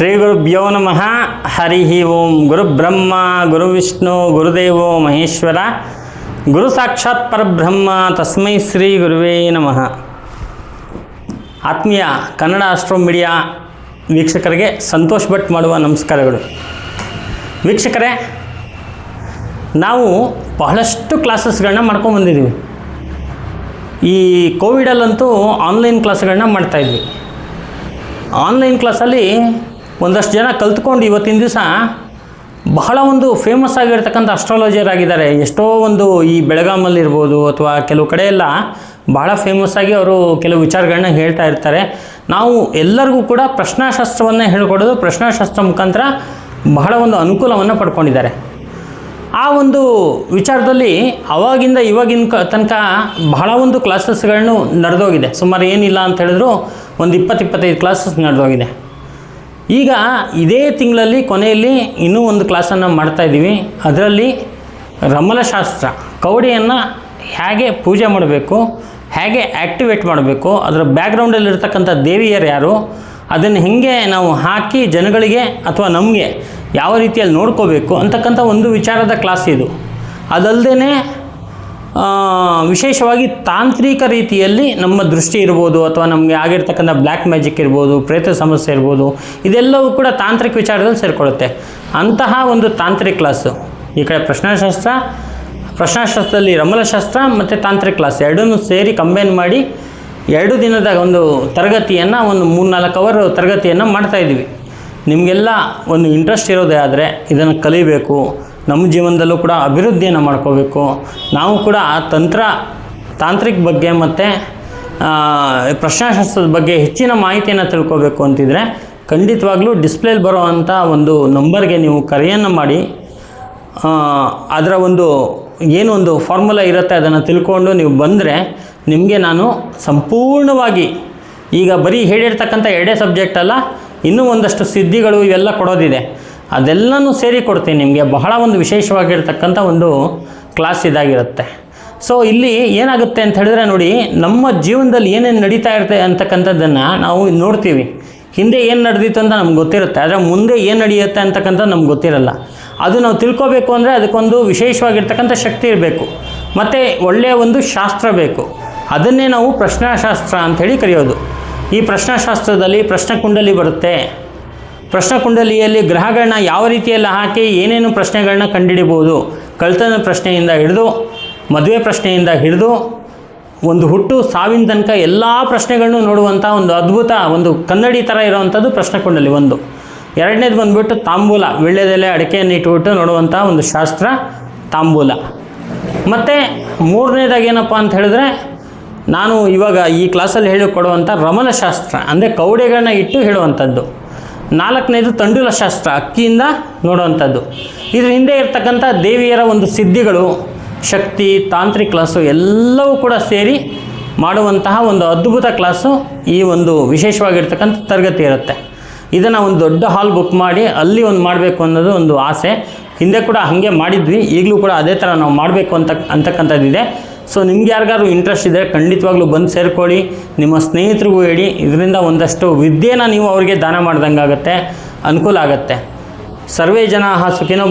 ಶ್ರೀ ಗುರುಭ್ಯೋ ನಮಃ. ಹರಿ ಓಂ. ಗುರು ಬ್ರಹ್ಮ, ಗುರು ವಿಷ್ಣು, ಗುರುದೇವೋ, ಮಹೇಶ್ವರ. ಗುರು ಸಾಕ್ಷಾತ್ ಪರಬ್ರಹ್ಮ. ತಸ್ಮೈ ಶ್ರೀ ಗುರುವೇ ನಮಃ. ಆತ್ಮೀಯ ಕನ್ನಡ ಆಸ್ಟ್ರೋ ಮೀಡಿಯಾ ವೀಕ್ಷಕರಿಗೆ ಸಂತೋಷ್ ಭಟ್ ಮಾಡುವ ನಮಸ್ಕಾರಗಳು. ವೀಕ್ಷಕರೇ, ನಾವು ಬಹಳಷ್ಟು ಕ್ಲಾಸಸ್ಗಳನ್ನ ಮಾಡ್ಕೊಂಬಂದಿದ್ದೀವಿ ಈ ಕೋವಿಡಲ್ಲಂತೂ ಆನ್ಲೈನ್ ಕ್ಲಾಸ್ಗಳನ್ನ ಮಾಡ್ತಾಯಿದ್ವಿ ಆನ್ಲೈನ್ ಕ್ಲಾಸಲ್ಲಿ ಒಂದಷ್ಟು ಜನ ಕಲ್ತ್ಕೊಂಡು ಇವತ್ತಿನ ದಿವಸ ಬಹಳ ಒಂದು ಫೇಮಸ್ ಆಗಿರ್ತಕ್ಕಂಥ ಅಸ್ಟ್ರಾಲಜರ್ ಆಗಿದ್ದಾರೆ. ಎಷ್ಟೋ ಒಂದು ಈ ಬೆಳಗಾಮಲ್ಲಿರ್ಬೋದು ಅಥವಾ ಕೆಲವು ಕಡೆ ಎಲ್ಲ ಬಹಳ ಫೇಮಸ್ ಆಗಿ ಅವರು ಕೆಲವು ವಿಚಾರಗಳನ್ನ ಹೇಳ್ತಾ ಇರ್ತಾರೆ. ನಾವು ಎಲ್ಲರಿಗೂ ಕೂಡ ಪ್ರಶ್ನಾಶಾಸ್ತ್ರವನ್ನು ಹೇಳ್ಕೊಡೋದು, ಪ್ರಶ್ನಾಶಾಸ್ತ್ರ ಮುಖಾಂತರ ಬಹಳ ಒಂದು ಅನುಕೂಲವನ್ನು ಪಡ್ಕೊಂಡಿದ್ದಾರೆ. ಆ ಒಂದು ವಿಚಾರದಲ್ಲಿ ಅವಾಗಿಂದ ಇವಾಗಿನ ಕ, ತನಕ ಬಹಳ ಒಂದು ಕ್ಲಾಸಸ್ಗಳನ್ನು ನಡೆದೋಗಿದೆ. ಸುಮಾರು ಏನಿಲ್ಲ ಅಂತ ಹೇಳಿದ್ರು ಒಂದು ಇಪ್ಪತ್ತಿಪ್ಪತ್ತೈದು ಕ್ಲಾಸಸ್ ನಡೆದೋಗಿದೆ. ಈಗ ಇದೇ ತಿಂಗಳಲ್ಲಿ ಕೊನೆಯಲ್ಲಿ ಇನ್ನೂ ಒಂದು ಕ್ಲಾಸನ್ನು ಮಾಡ್ತಾಯಿದ್ದೀವಿ ಅದರಲ್ಲಿ ರಮಲಶಾಸ್ತ್ರ, ಕವಡೆಯನ್ನು ಹೇಗೆ ಪೂಜೆ ಮಾಡಬೇಕು, ಹೇಗೆ ಆ್ಯಕ್ಟಿವೇಟ್ ಮಾಡಬೇಕು, ಅದರ ಬ್ಯಾಕ್ಗ್ರೌಂಡಲ್ಲಿರ್ತಕ್ಕಂಥ ದೇವಿಯರು ಯಾರು, ಅದನ್ನು ಹೇಗೆ ನಾವು ಹಾಕಿ ಜನಗಳಿಗೆ ಅಥವಾ ನಮಗೆ ಯಾವ ರೀತಿಯಲ್ಲಿ ನೋಡ್ಕೋಬೇಕು ಅಂತಕ್ಕಂಥ ಒಂದು ವಿಚಾರದ ಕ್ಲಾಸ್ ಇದು. ಅದಲ್ಲದೆ ವಿಶೇಷವಾಗಿ ತಾಂತ್ರಿಕ ರೀತಿಯಲ್ಲಿ ನಮ್ಮ ದೃಷ್ಟಿ ಇರ್ಬೋದು ಅಥವಾ ನಮಗೆ ಆಗಿರ್ತಕ್ಕಂಥ ಬ್ಲ್ಯಾಕ್ ಮ್ಯಾಜಿಕ್ ಇರ್ಬೋದು, ಪ್ರೇತ ಸಮಸ್ಯೆ ಇರ್ಬೋದು, ಇದೆಲ್ಲವೂ ಕೂಡ ತಾಂತ್ರಿಕ ವಿಚಾರದಲ್ಲಿ ಸೇರಿಕೊಳ್ಳುತ್ತೆ. ಅಂತಹ ಒಂದು ತಾಂತ್ರಿಕ ಕ್ಲಾಸು, ಈ ಕಡೆ ಪ್ರಶ್ನಾಶಾಸ್ತ್ರ, ಪ್ರಶ್ನಾಶಾಸ್ತ್ರದಲ್ಲಿ ರಮಲಶಾಸ್ತ್ರ ಮತ್ತು ತಾಂತ್ರಿಕ ಕ್ಲಾಸ್ ಎರಡನ್ನೂ ಸೇರಿ ಕಂಬೈನ್ ಮಾಡಿ ಎರಡು ದಿನದ ಒಂದು ತರಗತಿಯನ್ನು, ಒಂದು ಮೂರ್ನಾಲ್ಕು ಅವರ್ ತರಗತಿಯನ್ನು ಮಾಡ್ತಾಯಿದ್ದೀವಿ ನಿಮಗೆಲ್ಲ ಒಂದು ಇಂಟ್ರೆಸ್ಟ್ ಇರೋದೇ ಆದರೆ ಇದನ್ನು ಕಲಿಬೇಕು. ನಮ್ಮ ಜೀವನದಲ್ಲೂ ಕೂಡ ಅಭಿವೃದ್ಧಿಯನ್ನು ಮಾಡ್ಕೋಬೇಕು. ನಾವು ಕೂಡ ಆ ತಂತ್ರ, ತಾಂತ್ರಿಕ ಬಗ್ಗೆ ಮತ್ತು ಪ್ರಶ್ನಾಶಾಸ್ತ್ರದ ಬಗ್ಗೆ ಹೆಚ್ಚಿನ ಮಾಹಿತಿಯನ್ನು ತಿಳ್ಕೋಬೇಕು ಅಂತಿದ್ರೆ ಖಂಡಿತವಾಗ್ಲೂ ಡಿಸ್ಪ್ಲೇಲಿ ಬರೋವಂಥ ಒಂದು ನಂಬರ್ಗೆ ನೀವು ಕರೆಯನ್ನು ಮಾಡಿ. ಅದರ ಒಂದು ಏನು ಒಂದು ಫಾರ್ಮುಲಾ ಇರುತ್ತೆ ಅದನ್ನು ತಿಳ್ಕೊಂಡು ನೀವು ಬಂದರೆ ನಿಮಗೆ ನಾನು ಸಂಪೂರ್ಣವಾಗಿ ಈಗ ಬರೀ ಹೇಳಿರ್ತಕ್ಕಂಥ ಎರಡೇ ಸಬ್ಜೆಕ್ಟ್ ಅಲ್ಲ, ಇನ್ನೂ ಒಂದಷ್ಟು ಸಿದ್ಧಿಗಳು ಇವೆಲ್ಲ ಕೊಡೋದಿದೆ. ಅದೆಲ್ಲನೂ ಸೇರಿ ಕೊಡ್ತೀನಿ ನಿಮಗೆ. ಬಹಳ ಒಂದು ವಿಶೇಷವಾಗಿರ್ತಕ್ಕಂಥ ಒಂದು ಕ್ಲಾಸ್ ಇದಾಗಿರುತ್ತೆ. ಸೊ ಇಲ್ಲಿ ಏನಾಗುತ್ತೆ ಅಂತ ಹೇಳಿದ್ರೆ ನೋಡಿ, ನಮ್ಮ ಜೀವನದಲ್ಲಿ ಏನೇನು ನಡೀತಾ ಇರುತ್ತೆ ಅಂತಕ್ಕಂಥದ್ದನ್ನು ನಾವು ನೋಡ್ತೀವಿ. ಹಿಂದೆ ಏನು ನಡೆದಿತ್ತು ಅಂತ ನಮ್ಗೆ ಗೊತ್ತಿರುತ್ತೆ. ಆದರೆ ಮುಂದೆ ಏನು ನಡೆಯುತ್ತೆ ಅಂತಕ್ಕಂಥದ್ದು ನಮ್ಗೆ ಗೊತ್ತಿರಲ್ಲ. ಅದು ನಾವು ತಿಳ್ಕೊಬೇಕು ಅಂದರೆ ಅದಕ್ಕೊಂದು ವಿಶೇಷವಾಗಿರ್ತಕ್ಕಂಥ ಶಕ್ತಿ ಇರಬೇಕು. ಮತ್ತು ಒಳ್ಳೆಯ ಒಂದು ಶಾಸ್ತ್ರ ಬೇಕು. ಅದನ್ನೇ ನಾವು ಪ್ರಶ್ನಾಶಾಸ್ತ್ರ ಅಂಥೇಳಿ ಕರೆಯೋದು. ಈ ಪ್ರಶ್ನಾಶಾಸ್ತ್ರದಲ್ಲಿ ಪ್ರಶ್ನೆ ಕುಂಡಲಿ ಬರುತ್ತೆ. ಪ್ರಶ್ನಕುಂಡಲಿಯಲ್ಲಿ ಗ್ರಹಗಳನ್ನ ಯಾವ ರೀತಿಯಲ್ಲಿ ಹಾಕಿ ಏನೇನು ಪ್ರಶ್ನೆಗಳನ್ನ ಕಂಡುಹಿಡಿಬೋದು ಕಳ್ತನ ಪ್ರಶ್ನೆಯಿಂದ ಹಿಡಿದು, ಮದುವೆ ಪ್ರಶ್ನೆಯಿಂದ ಹಿಡಿದು, ಒಂದು ಹುಟ್ಟು ಸಾವಿನ ತನಕ ಎಲ್ಲ ಪ್ರಶ್ನೆಗಳನ್ನು ನೋಡುವಂಥ ಒಂದು ಅದ್ಭುತ, ಒಂದು ಕನ್ನಡಿ ಥರ ಇರುವಂಥದ್ದು ಪ್ರಶ್ನಕುಂಡಲಿ ಒಂದು. ಎರಡನೇದು ಬಂದುಬಿಟ್ಟು ತಾಂಬೂಲ ವಿಳ್ಳೆದೆಲೆ ಅಡಿಕೆಯನ್ನು ಇಟ್ಟುಬಿಟ್ಟು ನೋಡುವಂಥ ಒಂದು ಶಾಸ್ತ್ರ, ತಾಂಬೂಲ. ಮತ್ತು ಮೂರನೇದಾಗಿ ಏನಪ್ಪ ಅಂತ ಹೇಳಿದ್ರೆ, ನಾನು ಇವಾಗ ಈ ಕ್ಲಾಸಲ್ಲಿ ಹೇಳಿಕೊಡುವಂಥ ರಮಲಶಾಸ್ತ್ರ ಅಂದರೆ ಕೌಡೆಗಳನ್ನ ಇಟ್ಟು ಹೇಳುವಂಥದ್ದು ನಾಲ್ಕನೇದು ತಂಡುಲ ಶಾಸ್ತ್ರ ಅಕ್ಕಿಯಿಂದ ನೋಡುವಂಥದ್ದು. ಇದರ ಹಿಂದೆ ಇರ್ತಕ್ಕಂಥ ದೇವಿಯರ ಒಂದು ಸಿದ್ಧಿಗಳು, ಶಕ್ತಿ, ತಾಂತ್ರಿಕ ಕ್ಲಾಸು ಎಲ್ಲವೂ ಕೂಡ ಸೇರಿ ಮಾಡುವಂತಹ ಒಂದು ಅದ್ಭುತ ಕ್ಲಾಸು ಈ ಒಂದು ವಿಶೇಷವಾಗಿರ್ತಕ್ಕಂಥ ತರಗತಿ ಇರುತ್ತೆ. ಇದನ್ನು ಒಂದು ದೊಡ್ಡ ಹಾಲ್ ಬುಕ್ ಮಾಡಿ ಅಲ್ಲಿ ಒಂದು ಮಾಡಬೇಕು ಅನ್ನೋದು ಒಂದು ಆಸೆ. ಹಿಂದೆ ಕೂಡ ಹಾಗೆ ಮಾಡಿದ್ವಿ, ಈಗಲೂ ಕೂಡ ಅದೇ ಥರ ನಾವು ಮಾಡಬೇಕು ಅಂತ ಅಂತಕ್ಕಂಥದ್ದಿದೆ. ಸೊ ನಿಮ್ಗೆ ಯಾರಿಗಾದ್ರು ಇಂಟ್ರೆಸ್ಟ್ ಇದೆ ಖಂಡಿತವಾಗ್ಲೂ ಬಂದು ಸೇರ್ಕೊಳ್ಳಿ. ನಿಮ್ಮ ಸ್ನೇಹಿತರಿಗೂ ಹೇಳಿ. ಇದರಿಂದ ಒಂದಷ್ಟು ವಿದ್ಯೆನ ನೀವು ಅವರಿಗೆ ದಾನ ಮಾಡ್ದಂಗೆ ಆಗುತ್ತೆ ಅನುಕೂಲ ಆಗುತ್ತೆ. ಸರ್ವೇ ಜನ ಸುಖಿನೋ